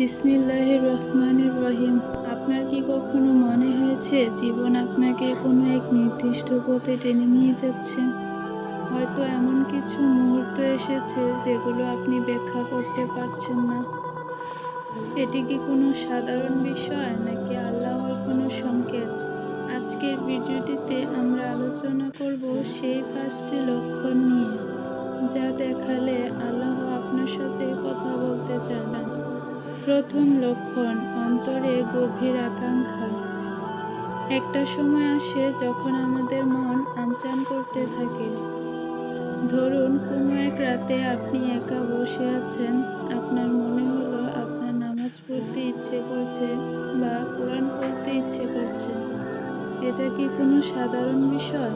বিসমিল্লাহ রহমান রহিম। আপনার কি কখনো মনে হয়েছে জীবন আপনাকে কোনো এক নির্দিষ্ট পথে টেনে নিয়ে যাচ্ছে? হয়তো এমন কিছু মুহূর্ত এসেছে যেগুলো আপনি ব্যাখ্যা করতে পারছেন না। এটি কি কোনো সাধারণ বিষয় নাকি আল্লাহর কোনো সংকেত? আজকের ভিডিওটিতে আমরা আলোচনা করব সেই পাঁচটি লক্ষণ নিয়ে, যা দেখালে আল্লাহ আপনার সাথে কথা বলতে চান প্রথম লক্ষণ, অন্তরে গভীর আকাঙ্ক্ষা। একটা সময় আসে যখন আমাদের মন আনচান করতে থাকে। ধরুন, কোনো এক রাতে আপনি একা বসে আছেন। আপনার মনে হলো আপনার নামাজ পড়তে ইচ্ছে করছে বা কোরআন পড়তে ইচ্ছে করছে। এটা কি কোনো সাধারণ বিষয়?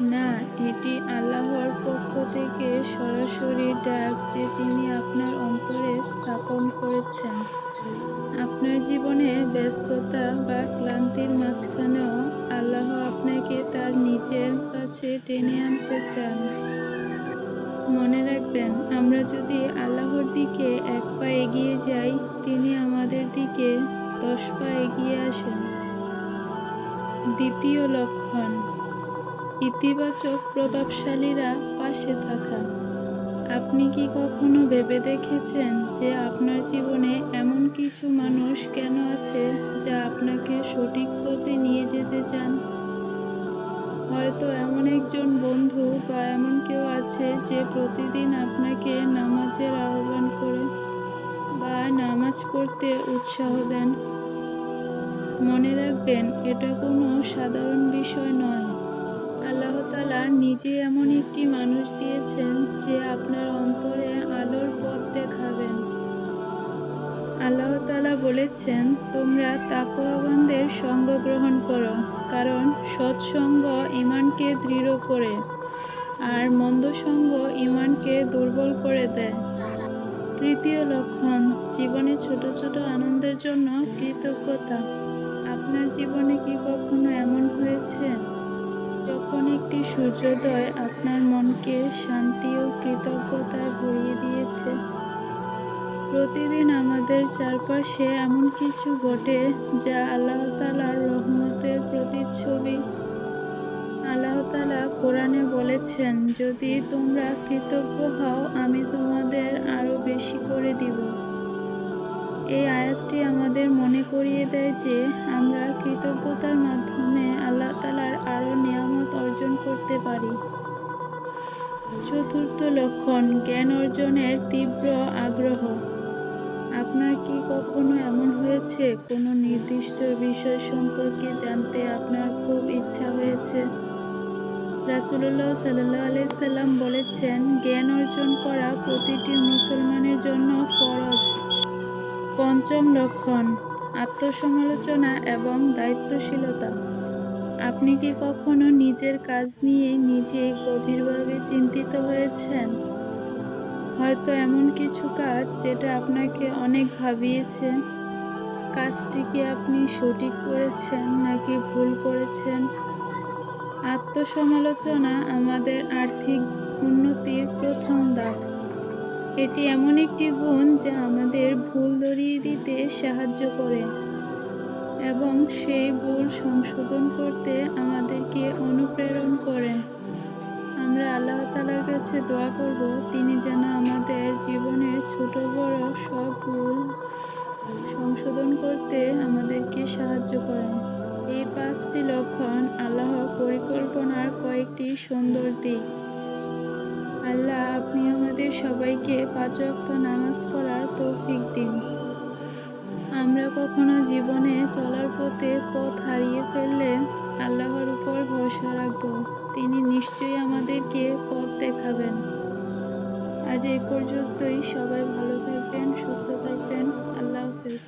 না, এটি আল্লাহর পক্ষ থেকে সরাসরি ডাক যে তিনি আপনার অন্তরে স্থাপন করেছেন। আপনার জীবনে ব্যস্ততা বা ক্লান্তির মাঝখানেও আল্লাহ আপনাকে তার নিজের কাছে টেনে আনতে চান। মনে রাখবেন, আমরা যদি আল্লাহর দিকে এক পা এগিয়ে যাই, তিনি আমাদের দিকে দশ পা এগিয়ে আসেন। দ্বিতীয় লক্ষণ ইতিবাচক প্রভাবশালীরা পাশে থাকা। আপনি কি কখনো ভেবে দেখেছেন যে আপনার জীবনে এমন কিছু মানুষ কেন আছে যা আপনাকে সঠিক পথে নিয়ে যেতে চান? হয়তো এমন একজন বন্ধু বা এমন কেউ আছে যে প্রতিদিন আপনাকে নামাজের আহ্বান করে বা নামাজ পড়তে উৎসাহ দেন। মনে রাখবেন, এটা কোনো সাধারণ বিষয় নয়। নিজে এমন একটি মানুষ দিয়েছেন যে আপনার অন্তরে আলোর পথ দেখাবেন। আল্লাহ তালা বলেছেন, তোমরা তাকওয়াবানদের সঙ্গ গ্রহণ করো, কারণ সৎসঙ্গ ইমানকে দৃঢ় করে আর মন্দ সঙ্গ ইমানকে দুর্বল করে দেয়। তৃতীয় লক্ষণ, জীবনে ছোট ছোট আনন্দের জন্য কৃতজ্ঞতা। আপনার জীবনে কি কখনো এমন হয়েছে? যখন একটি সূর্যোদয় আপনার মনকে শান্তি ও কৃতজ্ঞতায় ভরিয়ে দিয়েছে। প্রতিদিন আমাদের চারপাশে এমন কিছু ঘটে যা আল্লাহ তালার রহমতের প্রতিচ্ছবি। আল্লাহ তালা কোরআনে বলেছেন, যদি তোমরা কৃতজ্ঞ হও, আমি তোমাদের আরও বেশি করে দিব। এই আয়াতটি আমাদের মনে করিয়ে দেয় যে আমরা কৃতজ্ঞতার মাধ্যমে আল্লাহ তালার আরও নিয়ামত অর্জন করতে পারি। চতুর্থ লক্ষণ, জ্ঞান অর্জনের তীব্র আগ্রহ। আপনার কি কখনো এমন হয়েছে? কোনো নির্দিষ্ট বিষয় সম্পর্কে জানতে আপনার খুব ইচ্ছা হয়েছে? রাসুল্লাহ সাল্লাহ আলাইসাল্লাম বলেছেন, জ্ঞান অর্জন করা প্রতিটি মুসলমানের জন্য ফরজ। পঞ্চম লক্ষণ, আত্মসমালোচনা এবং দায়িত্বশীলতা। আপনি কি কখনো নিজের কাজ নিয়ে নিজে গভীরভাবে চিন্তিত হয়েছেন? হয়তো এমন কিছু কাজ যেটা আপনাকে অনেক ভাবিয়েছে। কাজটি কি আপনি সঠিক করেছেন নাকি ভুল করেছেন? আত্মসমালোচনা আমাদের আর্থিক উন্নতির প্রথম ধাপ। এটি এমন একটি গুণ যা আমাদের ভুল ধরিয়ে দিতে সাহায্য করে এবং সেই ভুল সংশোধন করতে আমাদেরকে অনুপ্রেরণ করে। আমরা আল্লাহ তালার কাছে দোয়া করব, তিনি যেন আমাদের জীবনের ছোট বড় সব ভুল সংশোধন করতে আমাদেরকে সাহায্য করেন। এই পাঁচটি লক্ষণ আল্লাহ পরিকল্পনার কয়েকটি সুন্দর দিক। আল্লাহ, আপনি আমাদের সবাইকে পাঁচ রক্ত নামাজ পড়ার তৌফিক দিন। আমরা কখনো জীবনে চলার পথে পথ হারিয়ে ফেললে আল্লাহর উপর ভরসা রাখব। তিনি নিশ্চয়ই আমাদেরকে পথ দেখাবেন। আজ এই পর্যন্তই। সবাই ভালো থাকবেন, সুস্থ থাকবেন। আল্লাহ হাফেজ।